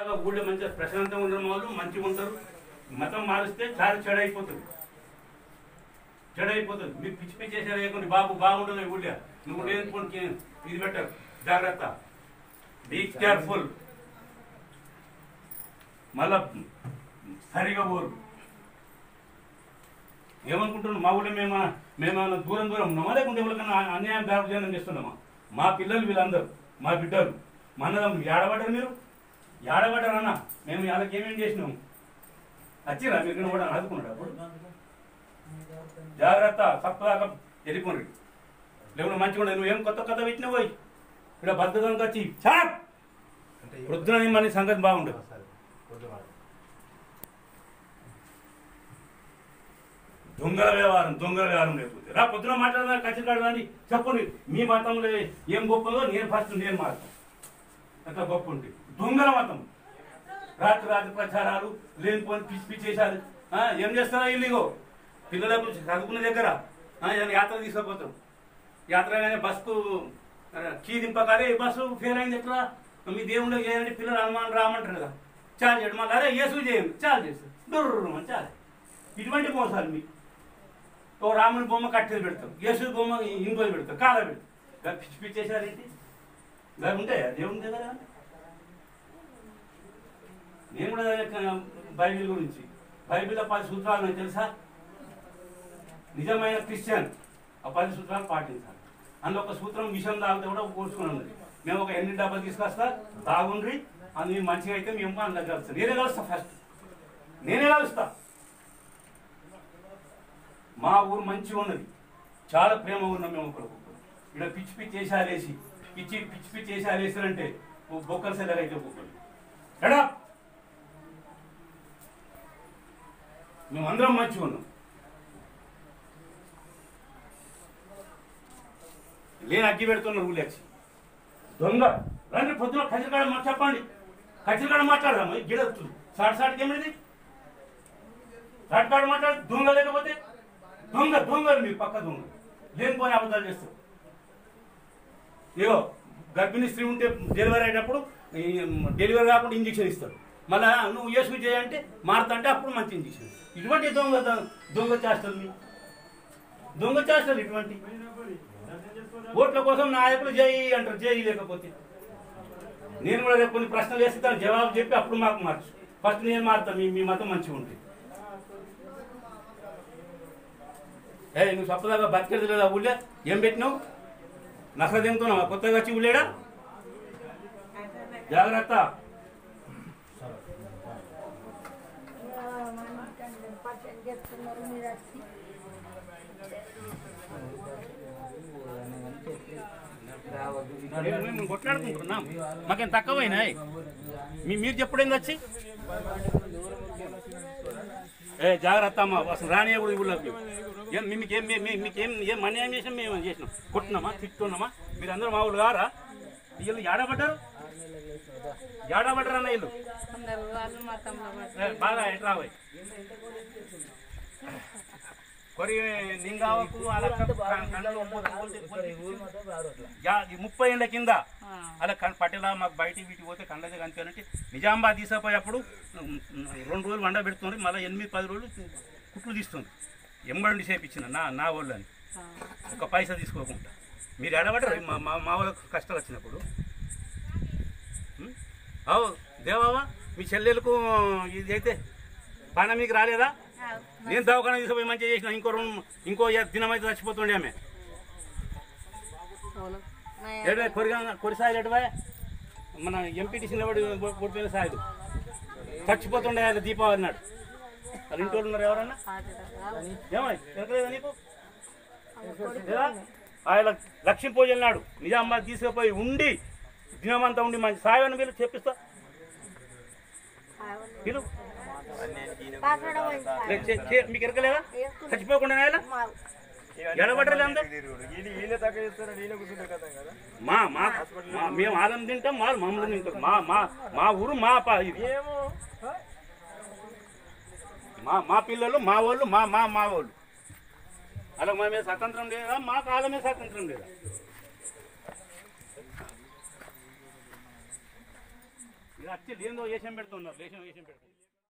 ఊళ్ళో మంచిగా ప్రశాంతంగా ఉండడం వాళ్ళు మంచిగా ఉంటారు. మతం మారిస్తే చాలా చెడైపోతుంది. చెడైపోతుంది. మీరు పిచ్చి పిచ్చి చేసారు లేకుండా బాబు బాగుంటుంది ఊళ్ళో. నువ్వు లేని ఇది పెట్టరు. జాగ్రత్త. బీ కేర్ఫుల్ మళ్ళా సరిగా పోరు. ఏమనుకుంటున్నాం మా ఊళ్ళో మేము మేమేమన్నా దూరం దూరం ఉన్నామా? లేకుంటే ఎవరికన్నా అన్యాయం దారుజనం చేస్తున్నామా? మా పిల్లలు వీళ్ళందరూ మా బిడ్డలు మా అన్నదమ్ములు ఏడబడ్డారు మీరు? ఏడబడ్డారు అన్న మేము వాళ్ళకి ఏమేం చేసినాము వచ్చిరా మీరు కూడా ఆదుకున్నాడు అప్పుడు? జాగ్రత్త తప్పదాకా వెళ్ళిపోండి. లేకుండా మంచిగా ఉండదు. నువ్వేం కొత్త కొత్త పెట్టినావు పోయి? ఇక్కడ బద్దకంగా వచ్చి చాప్ వృద్ధుల మన సంగతి బాగుండదు. దొంగల వ్యవహారం దొంగల వ్యవహారం లేకపోతే. రా పొద్దున మాట్లాడదా ఖచ్చితంగా రండి. చెప్పండి మీ మతంలో ఏం గొప్పదో నేను ఫస్ట్ నేను మారుతాను. అట్లా గొప్ప ఉంటే. దొంగల మతం. రాత్రి రాత్రి ప్రచారాలు లేనిపోని పిచ్చి పిచ్చి చేశారు. ఏం చేస్తారా ఇల్లుగో? పిల్లల చదువుకున్న దగ్గర? ఏదైనా యాత్ర తీసుకుపోతాం. యాత్ర కానీ బస్కు కీ దింపకారే బస్సు ఫెయిల్ అయింది ఎట్లా? మీ దేవుళ్ళు చేయండి పిల్లలు అనుమానం రామంటారు కదా. చాలు చేయడం మళ్ళీ అరే యేసు చేయండి చాలు చేస్తారు. దుర్రు చాలు. ఇటువంటి మోసాలు మీకు ఓ రాముని బొమ్మ కట్టెలు పెడతాం. యేసు బొమ్మ ఇంకోలు పెడతాం. కాల పెడతాం. పిచ్చి పిచ్చి చేశారేంటి? ఇలా ఉంటాయా? దేవుని దగ్గర? నేను కూడా బైబిల్ గురించి. బైబిల్లో పది సూత్రాలు నాకు తెలుసా? నిజమైన క్రిస్టియన్ ఆ పది సూత్రాలు పాటించాలి. అందులో ఒక సూత్రం విషయం తాగితే కూడా కూర్చుకుని మేము ఒక ఎన్ని డబ్బాలు తీసుకొస్తా తాగుండ్రి అది మంచిగా అయితే మేము అందులో కలుస్తాం. నేనే కలుస్తా ఫస్ట్ నేనే కలుస్తా. మా ఊరు మంచిగా ఉన్నది. చాలా ప్రేమ ఉన్నాం మేము ఒకరికి ఇక్కడ పిచ్చి పిచ్చి వేసాలేసి పిచ్చి పిచ్చి పిచ్చి వేసి ఆరేసారంటే బొక్కలు సెల్లర్ అయితే బొక్కలు ఎడా మేము అందరం మంచిగా ఉన్నాం. లేని అగ్గి పెడుతున్నారు ఊళ్ళేసి దొంగ. రండి పొద్దున ఖచ్చితంగా మా చెప్పండి. ఖచ్చితంగా మాట్లాడదాం గిడ సాటి సాటికి ఏమిటి సాటికాడ మాట్లాడు దొంగ లేకపోతే దొంగ దొంగలు మీ పక్క దొంగ లేనిపోయిన అబద్ధాలు చేస్తారు. ఇగో గర్భిణీ స్త్రీ ఉంటే డెలివరీ అయినప్పుడు డెలివరీ కాకుండా ఇంజక్షన్ ఇస్తారు. మళ్ళా నువ్వు యేసు చేయంటే మారుతంటే అప్పుడు మంచిని ఇంజక్షన్ ఇటువంటి దొంగ దొంగ చేస్తారు దొంగ చేస్తారు ఇటువంటి. ఓట్ల కోసం నాయకులు చేయి అంటారు చేయి లేకపోతే. నేను కూడా రేపు కొన్ని ప్రశ్నలు వేస్తే దానికి జవాబు చెప్పి అప్పుడు మాకు మార్చు. ఫస్ట్ నేను మారుతా మీ మీ మతం మంచిగా ఉంటుంది ఏ నువ్వు చెప్పదాకా బతికేది లేదా ఊళ్ళే? ఏం పెట్టినావు? నసర తింటున్నావా? కొత్తగా వచ్చి ఊళ్ళేడా? జాగ్రత్త. చెప్తున్నారు మీరు వచ్చి మేము కొట్లాడుకుంటున్నాం. మాకేం తక్కువైనాయి? మీ మీరు చెప్పుడేంది వచ్చి? ఏ జాగ్రత్త అమ్మ అసలు రానియ కూడా ఊళ్ళోకి. ఏం మీ- మీకేం మీకేం ఏం అన్యాయం చేసినాం? మేము చేసినాం? కొట్టినామా? తిట్టున్నామా? మీరు అందరూ మా ఊళ్ళు కారా? వీళ్ళు ఏడబడ్డారు ఏడబడ్డారు అన్న ఏ, బాగా ఎట్లా పోయి కొరి నింగావకు ముప్పై ఏళ్ళ కింద అలా కన్ పట్టేలా మాకు బయటికి వీటికి పోతే కండది కనిపించాలంటే నిజామాబాద్ ఉమ్, రెండు రోజులు వండ పెడుతుంది మళ్ళీ ఎనిమిది పది రోజులు కుట్లు తీస్తుంది. ఎంబడి చేపించిన నా నా వాళ్ళని. ఒక పైసా తీసుకోకుండా. మీరు ఎడబడరు మా మా మా వాళ్ళకు కష్టాలు వచ్చినప్పుడు? అవు దేవావా మీ చెల్లెలకు ఇది అయితే పైన మీకు రాలేదా నేను దవాఖాన తీసుకుపోయి మంచిగా చేసిన ఇంకో ఇంకో దినం అయితే చచ్చిపోతుండే ఆమె. ఎడవే కొరిగా కొరి సాయిలు ఎడవే మన ఎంపీటీసీ నిలబడి కొడిపోయిన సాయిలు చచ్చిపోతుండే ఆయన దీపావళి నాడు. వాళ్ళ ఇంటి వాళ్ళు ఉన్నారు ఎవరన్నా? ఏమై నీకు? ఆయన లక్ష్మీ పూజలు నాడు. నిజామాబాద్ తీసుకుపోయి ఉండి దినమంతా ఉండి మంచి సాయని వీళ్ళు చెప్పిస్తా. వీళ్ళు? లే, చే- చే- మీకు ఎరకలేదా చచ్చిపోకుండా ఎడబట్టలేదు మా మా మా- మేము ఆలం తింటాం వాళ్ళు మమ్మల్ని తింటాం. మా మా మా ఊరు మా పా ఇది. మా మా పిల్లలు మా వాళ్ళు మా మా మా వాళ్ళు. అలా మా మీద స్వతంత్రం లేదా? మా కాలమే స్వతంత్రం లేదా? ఇది వచ్చి లేదో వేషం పెడుతున్నారు వేషం వేషం పెడుతున్నారు.